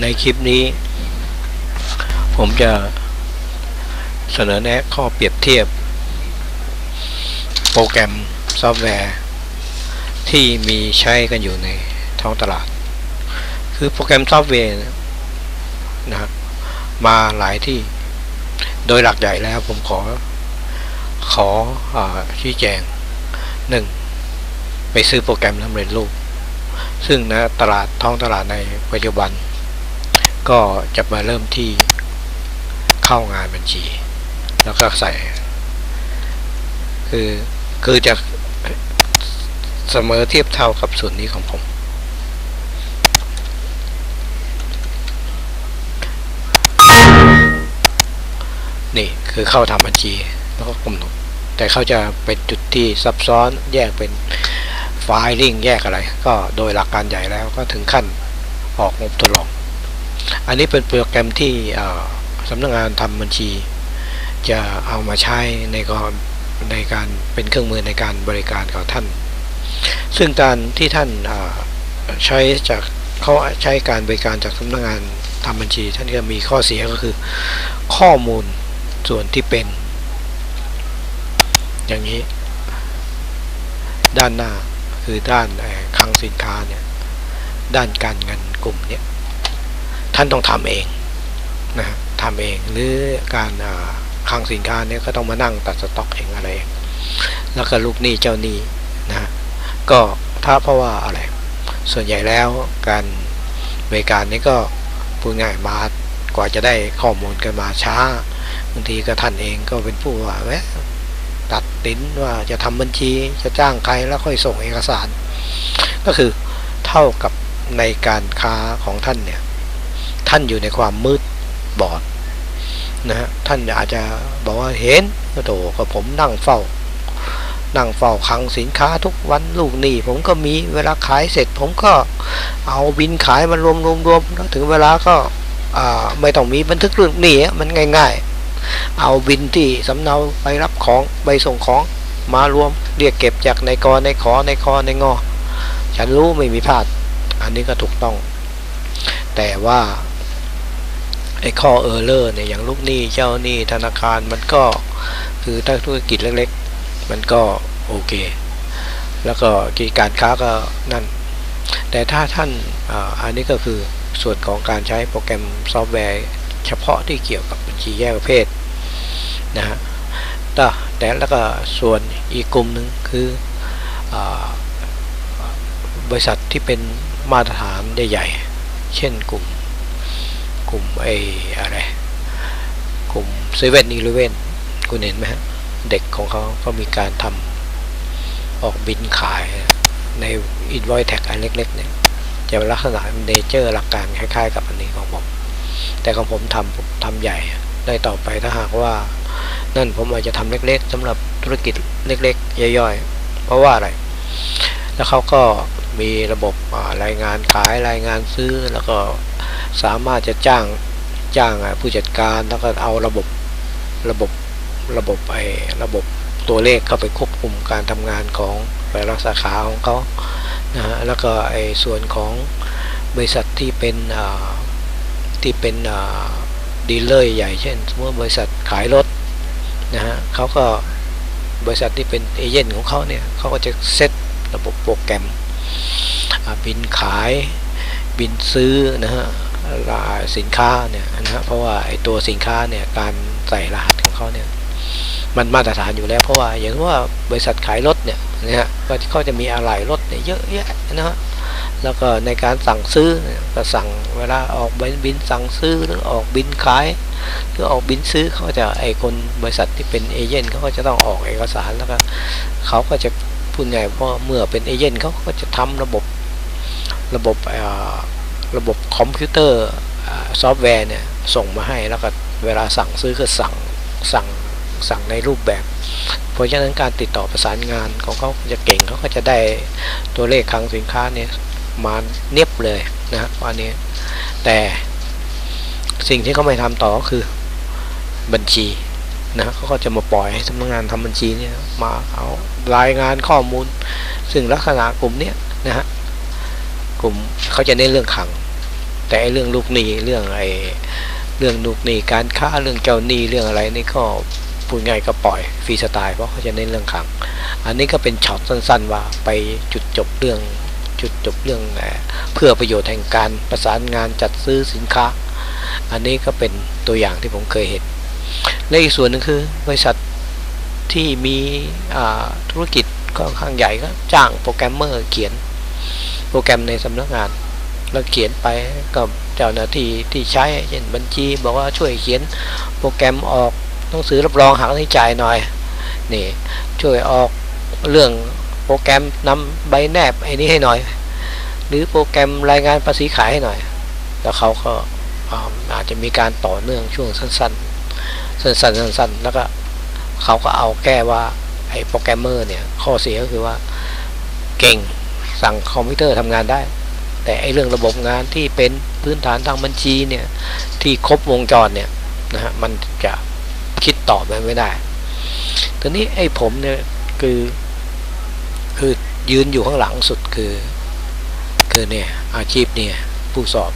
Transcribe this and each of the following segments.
ในคลิปนี้ ผมจะเสนอแนะข้อเปรียบเทียบ โปรแกรมซอฟต์แวร์ ที่มีใช้กันอยู่ในท้องตลาด คือโปรแกรมซอฟต์แวร์นะฮะมาหลายที่ โดยหลักใหญ่แล้วผมขอ ขออชี้แจงหนึ่งไปซื้อโปรแกรมสำเร็จรูป ซึ่งนะตลาดท้องตลาดในปัจจุบัน ก็จะมาเริ่มที่เข้างานบัญชี แล้วก็ใส่ คือคือจะเสมอเทียบเท่ากับส่วนนี้ของผม นี่คือเข้าทำบัญชีแล้วก็กำหนดแต่เขาจะเป็นจุดที่ซับซ้อนแยกเป็นไฟลิ่งแยกอะไร ก็โดยหลักการใหญ่แล้วก็ถึงขั้นออกงบทดลอง อันนี้เป็นโปรแกรมที่สำนักงงานทำบัญชี จะเอามาใช้ในการในการเป็นเครื่องมือในการบริการกับท่าน ซึ่งการที่ท่านใช้จากเขาใช้การบริการจากสำนักงงานทำบัญชี ท่านก็มีข้อเสียก็คือ ข้อมูลส่วนที่เป็น อย่างนี้ ด้านหน้าคือด้านคลังสินค้าเนี่ยด้านการเงินกลุ่มเนี่ย ท่านต้องทำเองนะทำเองหรือการคลังสินค้าเนี่ยก็ต้องมานั่งตัดสต็อกเองอะไรเองแล้วก็ลูกหนี้เจ้าหนี้นะก็ถ้าเพราะว่าอะไร ส่วนใหญ่แล้วการบริการนี้ก็พูดง่ายมากว่าจะได้ข้อมูลกันมาช้าบางทีก็ท่านเองก็เป็นผู้ว่าแวะตัดสินว่าจะทำบัญชีจะจ้างใครแล้วค่อยส่งเอกสาร ก็คือเท่ากับในการค้าของท่านเนี่ย ท่านอยู่ในความมืดบอดนะฮะท่านอาจจะบอกว่าเห็นก็โถก็ผมนั่งเฝ้า นั่งเฝ้าคลังสินค้าทุกวันลูกหนี้ผมก็มีเวลาขายเสร็จ ผมก็เอาบินขายมารวมรวมรวมแล้วถึงเวลาก็ไม่ต้องมีบันทึกเรื่องหนี้มันง่าย ๆ เอาบินที่สำเนาไปรับของใบส่งของมารวมเรียกเก็บจากในกอในขอในคอในงอ ฉันรู้ไม่มีพลาด อันนี้ก็ถูกต้อง แต่ว่า ไอ้ข้อเออร์เลอร์เนี่ยอย่างลูกหนี้เจ้าหนี้ธนาคารมันก็คือถ้าธุรกิจเล็กๆ มันก็โอเค แล้วก็กิจการค้าก็นั่น แต่ถ้าท่านอันนี้ก็คือส่วนของการใช้โปรแกรมซอฟต์แวร์เฉพาะที่เกี่ยวกับบัญชีแยกประเภทนะฮะแต่แล้วก็ส่วนอีกกลุ่มหนึ่งคือบริษัทที่เป็นมาตรฐานใหญ่ๆ เช่นกลุ่ม กลุ่มไอ้อะไรกลุ่มเซเว่นอีเลเว่นคุณเห็นไหมฮะเด็กของเขาก็มีการทำออกบินขายในอินไวแท็กอันเล็กๆเนี่ยจะเป็นลักษณะเนเจอร์หลักการคล้ายๆ กับอันนี้ของผม แต่ของผมทำทำใหญ่ได้ต่อไปถ้าหากว่า นั่นผมอาจจะทำเล็กๆสำหรับธุรกิจเล็กๆ ย่อยๆ เพราะว่าอะไร แล้วเขาก็มีระบบรายงานขายรายงานซื้อแล้วก็ สามารถจะจ้างจ้างผู้จัดการแล้วก็เอาระบบระบบระบบไอ้ระบบตัวเลขเข้าไปควบคุมการทำงานของแต่ละสาขาของเขานะฮะแล้วก็ไอ้ส่วนของบริษัทที่เป็นที่เป็นดีลเลอร์ใหญ่เช่นสมมติบริษัทขายรถนะฮะเขาก็บริษัทที่เป็นเอเจนต์ของเขาเนี่ยเขาก็จะเซตระบบโปรแกรมบินขายบินซื้อนะฮะ สินค้าเนี่ยนะฮะเพราะว่าไอตัวสินค้าเนี่ยการใส่รหัสของเขาเนี่ยมันมาตรฐานอยู่แล้วเพราะว่าอย่างว่าบริษัทขายรถเนี่ยนะฮะก็เขาจะมีอะไหล่รถเนี่ยเยอะแยะนะฮะแล้วก็ในการสั่งซื้อก็สั่งเวลาออกบินบนสั่งซื้อหรือออกบินขายหรือออกบินซื้อเขาจะไอคนบริษัทที่เป็นเอเจนต์เขาก็จะต้องออกเอกสารแล้วก็เขาก็จะพูดไงเพราะเมื่อเป็นเอเจนต์เขาก็จะทำระบบระบบ ระบบคอมพิวเตอร์ซอฟต์แวร์เนี่ยส่งมาให้แล้วก็เวลาสั่งซื้อก็สั่งสั่งสั่งในรูปแบบ เพราะฉะนั้นการติดต่อประสานงานของเขาจะเก่งเขาก็จะได้ตัวเลขคลังสินค้าเนี่ยมาเนียบเลยนะฮะวันนี้แต่สิ่งที่เขาไม่ทำต่อคือบัญชีนะเขาก็จะมาปล่อยให้สำนักงานทำบัญชีเนี่ยมาเอารายงานข้อมูล ซึ่งลักษณะกลุ่มเนี้ยนะฮะ กลุ่มเขาจะเน้นเรื่องขัง แต่เรื่องลูกหนี้เรื่องไอ้เรื่องลูกหนี้การค้าเรื่องเจ้าหนี้เรื่องอะไรนี่ก็พูดง่ายก็ปล่อยฟรีสไตล์เพราะเขาจะเน้นเรื่องขัง อันนี้ก็เป็นช็อตสั้นๆว่าไปจุดจบเรื่องจุดจบเรื่องเพื่อประโยชน์แห่งการประสานงานจัดซื้อสินค้า อันนี้ก็เป็นตัวอย่างที่ผมเคยเห็นและอีกส่วนหนึ่งคือบริษัทที่มีธุรกิจก็ข้างใหญ่ก็จ้างโปรแกรมเมอร์เขียน รแกรมในสำนักงานแล้วเขียนไปกับเจ้าหน้าที่ที่ใช้เช่นบัญชี บอกว่าช่วยเขียนโปรแกรมออกต้องซื้อรับรองหักที่จ่ายหน่อยนี่ช่วยออกเรื่องโปรแกรมนำใบแนบไอ้นี้ให้หน่อย หรือโปรแกรมรายงานภาษีขายให้หน่อย แล้วเขาก็อาจจะมีการต่อเนื่องช่วงสั้นๆ สั้นๆสั้นๆแล้วก็เขาก็เอาแก้ว่าไอ้โปรแกรมเมอร์เนี่ยข้อเสียก็คือว่าเก่ง สั่งคอมพิวเตอร์ทำงานได้ แต่ไอ้เรื่องระบบงานที่เป็นพื้นฐานทางบัญชีเนี่ยที่ครบวงจรเนี่ยนะฮะมันจะคิดตอบมันไม่ได้ตอนนี้ไอ้ผมเนี่ยคือคือยืนอยู่ข้างหลังสุดคือ คือเนี่ยอาชีพเนี่ยผู้สอบ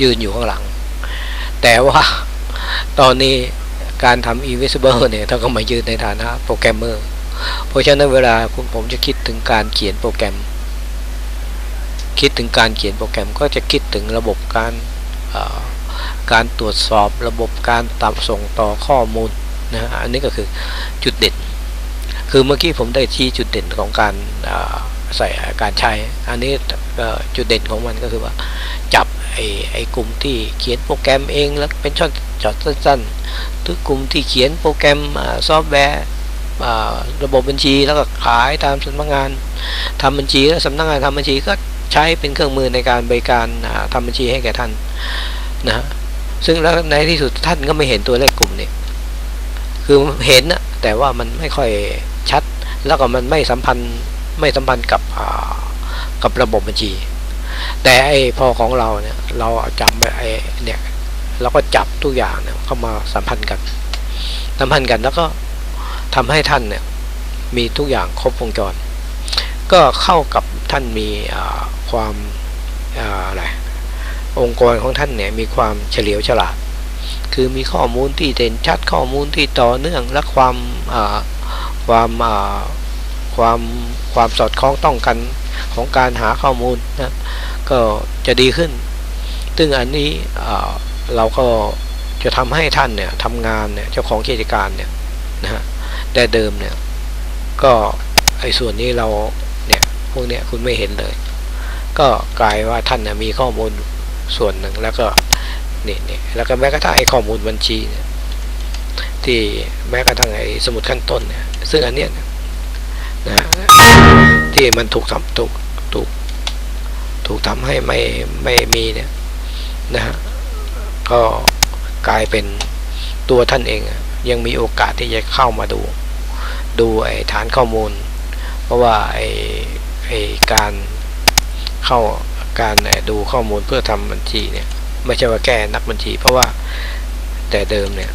ยืนอยู่ข้างหลัง แต่ว่าตอนนี้การทำ invisible เนี่ยถ้าก็มายืนในฐานะโปรแกรมเมอร์ เพราะฉะนั้นเวลาคุณผมจะคิดถึงการเขียนโปรแกรม คิดถึงการเขียนโปรแกรมก็จะคิดถึงระบบการการตรวจสอบระบบการตามส่งต่อข้อมูลนะอันนี้ก็คือจุดเด่น คือเมื่อกี้ผมได้ชี้จุดเด่นของการใส่การใช้ อันนี้จุดเด่นของมันก็คือว่า จับไอ้ไอ้กลุ่มที่เขียนโปรแกรมเองแล้วเป็นช่อนจอดสั้นๆทุกกลุ่มที่เขียนโปรแกรมซอฟต์แวร์ระบบบัญชีแล้วก็ขายตามสำนักงานทำบัญชีแล้วสำนักงานทำบัญชีก็ ใช้เป็นเครื่องมือในการบริการทำบัญชีให้แก่ท่านนะซึ่งแล้วในที่สุดท่านก็ไม่เห็นตัวเลขกลุ่มนี้ คือเห็นนะแต่ว่ามันไม่ค่อยชัด แล้วก็มันไม่สัมพันธ์ไม่สัมพันธ์กับกับระบบบัญชี แต่ไอ้พอของเราเนี่ย เราจำไอ้เนี่ยเราก็จับทุกอย่างเนี่ยเข้ามาสัมพันธ์กัน สัมพันธ์กันแล้วก็ทำให้ท่านเนี่ยมีทุกอย่างครบวงจร ก็เข้ากับ ท่านมีความอะไรองค์กรของท่านเนี่ยมีความเฉลียวฉลาด คือมีข้อมูลที่เด่นชัดข้อมูลที่ต่อเนื่องและความความความความสอดคล้องต้องกันของการหาข้อมูลนะก็จะดีขึ้น ซึ่งอันนี้เราก็จะทำให้ท่านเนี่ยทำงานเนี่ยเจ้าของกิจการเนี่ยนะฮะแต่เดิมเนี่ยก็ไอ้ส่วนนี้เรา พวกเนี้ยคุณไม่เห็นเลย ก็กลายว่าท่านมีข้อมูลส่วนหนึ่งแล้วก็นี่นี่แล้วก็แม้กระทั่งไอ้ข้อมูลบัญชีเนี่ยที่แม้กระทั่งไอ้สมุดขั้นต้นเนี่ยซึ่งอันเนี้ยนะที่มันถูกทำถูกถูกถูกทำให้ไม่ไม่มีเนี่ยนะฮะก็กลายเป็นตัวท่านเอง ยังมีโอกาสที่จะเข้ามาดู ดูไอ้ฐานข้อมูล เพราะว่าไอ้ไอ้ การเข้าการดูข้อมูลเพื่อทำบัญชีเนี่ยไม่ใช่ว่าแก้นักบัญชี เพราะว่าแต่เดิมเนี่ย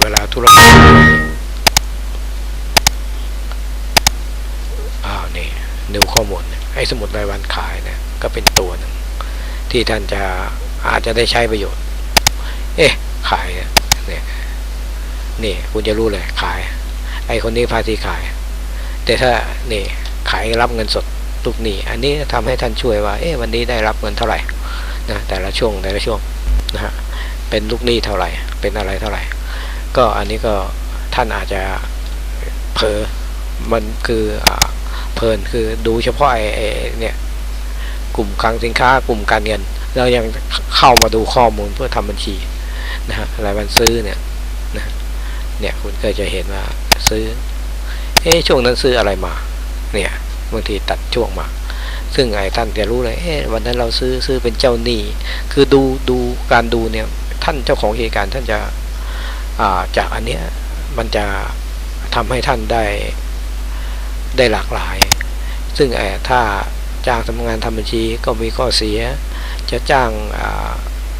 เวลาธุรกิจอ้าวนี่ดูข้อมูลไอ้สมุดรายวันขายเนี่ยก็เป็นตัวหนึ่งที่ท่านจะอาจจะได้ใช้ประโยชน์ เอ๊ะ ขายเนี่ยนี่คุณจะรู้เลยขาย ไอ้คนนี้พาทีขาย แต่ถ้านี่ ขายรับเงินสดลูกหนี้อันนี้ทำให้ท่านช่วยว่า เอ๊ะวันนี้ได้รับเงินเท่าไหร่นะแต่ละช่วงแต่ละช่วงนะฮะเป็นลูกหนี้เท่าไหร่ เป็นอะไรเท่าไหร่ ก็อันนี้ก็ท่านอาจจะเพอมันคืออเพลินคือดูเฉพาะไอ้เนี่ยกลุ่มคลังสินค้ากลุ่มการเงินเรายังเข้ามาดูข้อมูลเพื่อทำบัญชีนะฮะรายวันซื้อเนี่ยนะเนี่ยคุณก็จะเห็นว่าซื้อเอ๊ช่วงนั้นซื้ออะไรมา เนี่ยบางทีตัดช่วงมา ซึ่งไอ้ท่านจะรู้เลยเอ๊วันนั้นเราซื้อซื้อเป็นเจ้าหนี้ คือดูดูการดูเนี่ยท่านเจ้าของกิจการท่านจะจากอันเนี้ยมันจะทำให้ท่านได้ได้หลากหลาย ซึ่งไอ้ถ้าจ้างทำงานทำบัญชีก็มีข้อเสีย จะจ้าง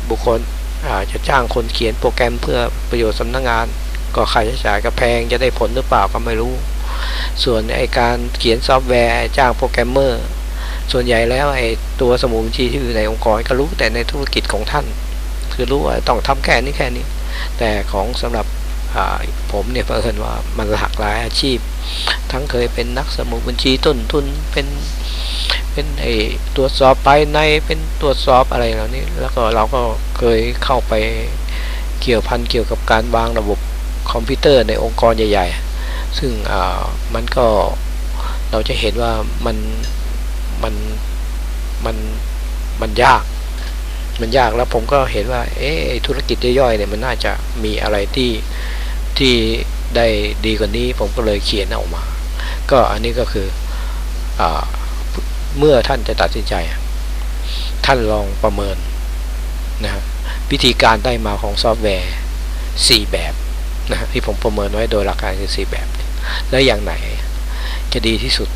บุคคลจะจ้างคนเขียนโปรแกรมเพื่อประโยชน์สำนักงงาน ก็ค่าใช้จ่ายก็แพงจะได้ผลหรือเปล่าก็ไม่รู้ ส่วนไอการเขียนซอฟต์แวร์จ้างโปรแกรมเมอร์ ส่วนใหญ่แล้วไอตัวสมุดบัญชีที่อยู่ในองค์กรก็รู้แต่ในธุรกิจของท่าน คือรู้ว่าต้องทำแค่นี้แค่นี้ แต่ของสำหรับผมเนี่ยเพิ่นว่ามันหลากหลายอาชีพ ทั้งเคยเป็นนักสมุดบัญชีต้นทุนเป็นเป็นไอตรวจสอบภายในเป็นตรวจสอบอะไรเหล่านี้ แล้วก็เราก็เคยเข้าไปเกี่ยวพันเกี่ยวกับการวางระบบคอมพิวเตอร์ในองค์กรใหญ่ ๆ ซึ่งมันก็เราจะเห็นว่ามันมันมันมันยาก มันยากแล้วผมก็เห็นว่า เอ๊ะไอ้ธุรกิจย่อยๆเนี่ยมันน่าจะมีอะไรที่ที่ได้ดีกว่านี้ ผมก็เลยเขียนออกมา ก็อันนี้ก็คืออเมื่อท่านจะตัดสินใจ ท่านลองประเมินนะวิธีการได้มาของซอฟต์แวร์ 4 แบบ ที่ผมประเมินไว้โดยหลักการคือ4แบบ แล้วอย่างไหนจะดีที่สุด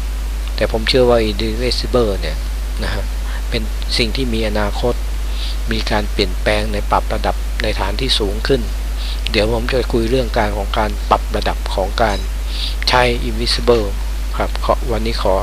แต่ผมเชื่อว่า Irreversible เนี่ยนะฮะเป็นสิ่งที่มีอนาคต มีการเปลี่ยนแปลงในปรับระดับในฐานที่สูงขึ้น เดี๋ยวผมจะคุยเรื่องการของการปรับระดับของการใช้ Invisible ครับวันนี้ขอ